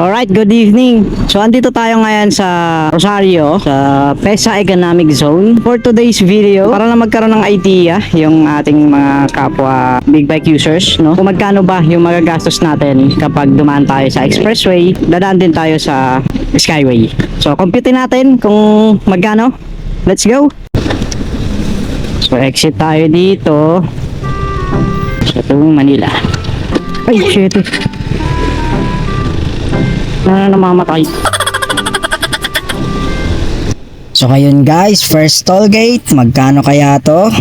Alright, good evening. So, andito tayo ngayon sa Rosario, sa PESA Economic Zone. For today's video, para na magkaroon ng idea yung ating mga kapwa big bike users, no? Kung magkano ba yung magagastos natin kapag dumaan tayo sa expressway, dadaan din tayo sa skyway. So, compute natin kung magkano. Let's go! So, exit tayo dito sa tuwing Manila. Ay, shit. Na namamatay. So ngayon guys, first toll gate, magkano kaya to?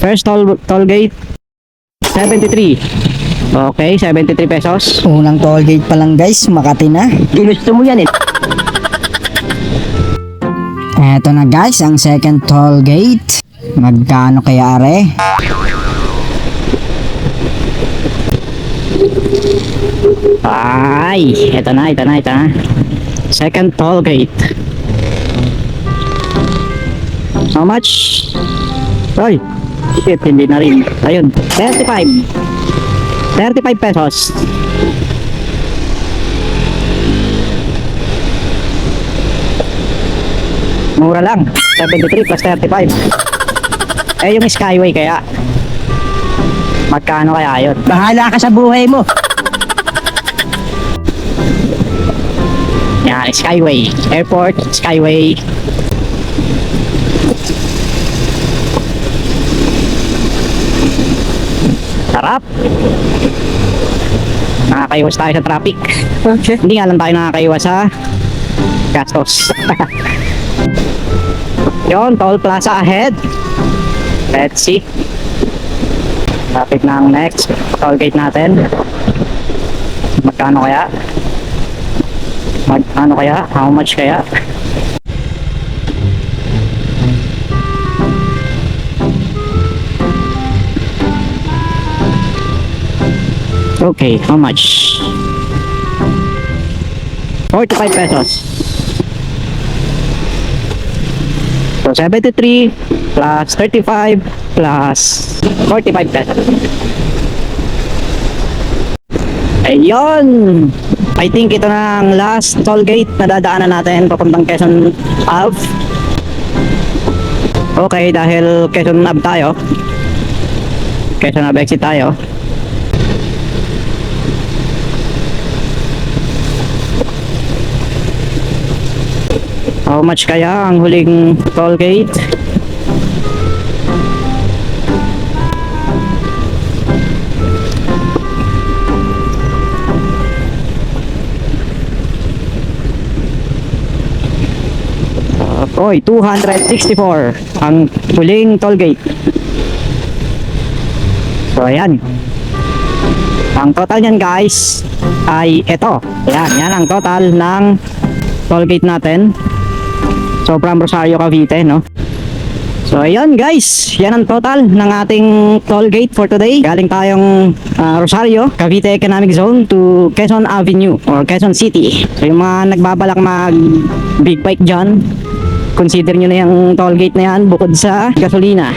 First toll, toll gate, 73. Okay, 73 pesos. Unang toll gate pa lang guys, Makati na. Ginusto mo yan eh. Eto na guys, ang second toll gate. Magkano kaya are? Ay, eto na, eto na, eto na. Second toll gate. How much? Ay, shit, hindi na rin. Ayun, 35. 35 pesos. Mura lang. 73 plus 35. Eh, yung Skyway kaya. Magkano kaya yun? Bahala ka sa buhay mo. Yan, Skyway. Airport, Skyway. Sarap. Nakakaiwas tayo sa traffic. Okay. Hindi nga lang tayo nakakaiwas sa gastos. Yon, toll plaza ahead. Let's see. Traffic ang next toll gate natin. Magkano kaya? Magkano kaya? How much kaya? Okay, how much? 45 pesos. So 73 plus 35 plus 45 pesos. Ayun! I think ito na ang last toll gate na dadaanan natin papuntang Quezon Ave. Okay, dahil Quezon Ave tayo. Quezon Ave exit tayo. How much kaya ang huling toll gate? Oy, 264 ang huling toll gate. So, ayan. Ang total niyan guys ay ito. Ayan, yan ang total ng toll gate natin. So, from Rosario, Cavite, no? So, ayan guys. Yan ang total ng ating toll gate for today. Galing tayong ah, Rosario, Cavite Economic Zone to Quezon Avenue or Quezon City. So, yung mga nagbabalak mag big bike dyan, consider nyo na yung toll gate na yan bukod sa gasolina.